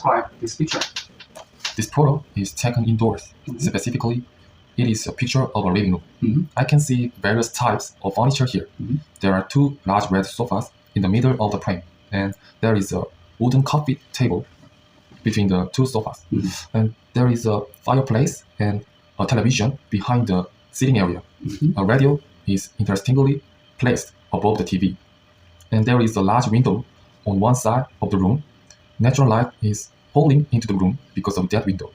describe this picture? This photo is taken indoors. Mhm. Specifically, it is a picture of a living room. Mhm. I can see various types of furniture here. Mhm. There are two large red sofas in the middle of the frame, and there is a wooden coffee table between the two sofas. Mhm. And there is a fireplace and a television behind the sitting area. Mhm. A radio is interestingly placed above the TV. And there is a large window on one side of the room. Natural light is falling into the room because of that window.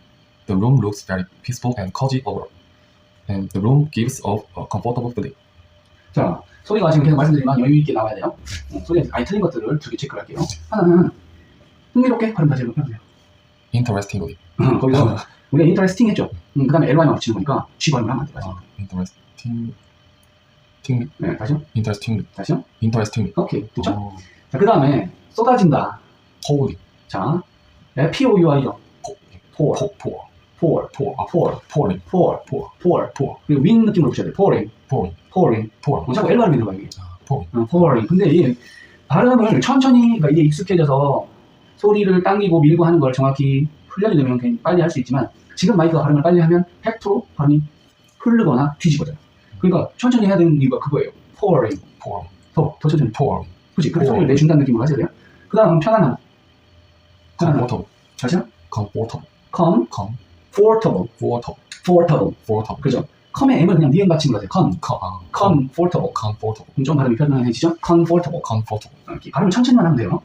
The room looks very peaceful and cozy overall. And the room gives off a comfortable feeling. 자, 소리가 지금 계속 말씀드리지만 여유 있게 나와야 돼요. 어, 소리가 아예 틀린 것들을 두 개 체크할게요. 하나는 흥미롭게 발음 다시 한번 해보세요. Interestingly. 거기서 우리가 interesting 했죠. 음, 그 다음에 ly만 붙이는 거니까 G 발음을 하면 안 돼요. 아, interesting. ting, 네, 다시요. interestingly. 다시요. interestingly. 오케이, 됐죠? 어, 자, 그 다음에 쏟아진다. pouring. 자, 네, P-O-U-R이요. pour, pour, pour, pour, pour, 아, pour, pouring, pour, pour, pour. pour, 그리고 윈 느낌으로 붙여야 돼. pouring, pouring, pouring. pouring. 어, 자꾸 L 발음이 들어가, 이게. 아, pouring. 어, pouring. 근데 이 발음을 천천히, 그러니까 이게 익숙해져서 소리를 당기고 밀고 하는 걸 정확히 훈련이 되면 굉장히 빨리 할 수 있지만 지금 마이크가 발음을 빨리 하면 100% 발음이 흐르거나 뒤집어져요. 그러니까 천천히 해야 되는 이유가 그거예요. pouring. pouring, 더, 더 천천히. pouring. 그래서 pouring. 소리를 내준다는 느낌으로 하셔야 돼요. 그 다음 편안함. Comfortable, 다시요? comfortable, comfortable. comfortable, comfortable. comfortable. 그죠? com의 M을 그냥 니은 받침으로 하세요. com. co- 아, comfortable. comfortable, 좀 발음이 편안해지죠? comfortable. comfortable. 어, 이렇게 발음을 천천히만 하면 돼요.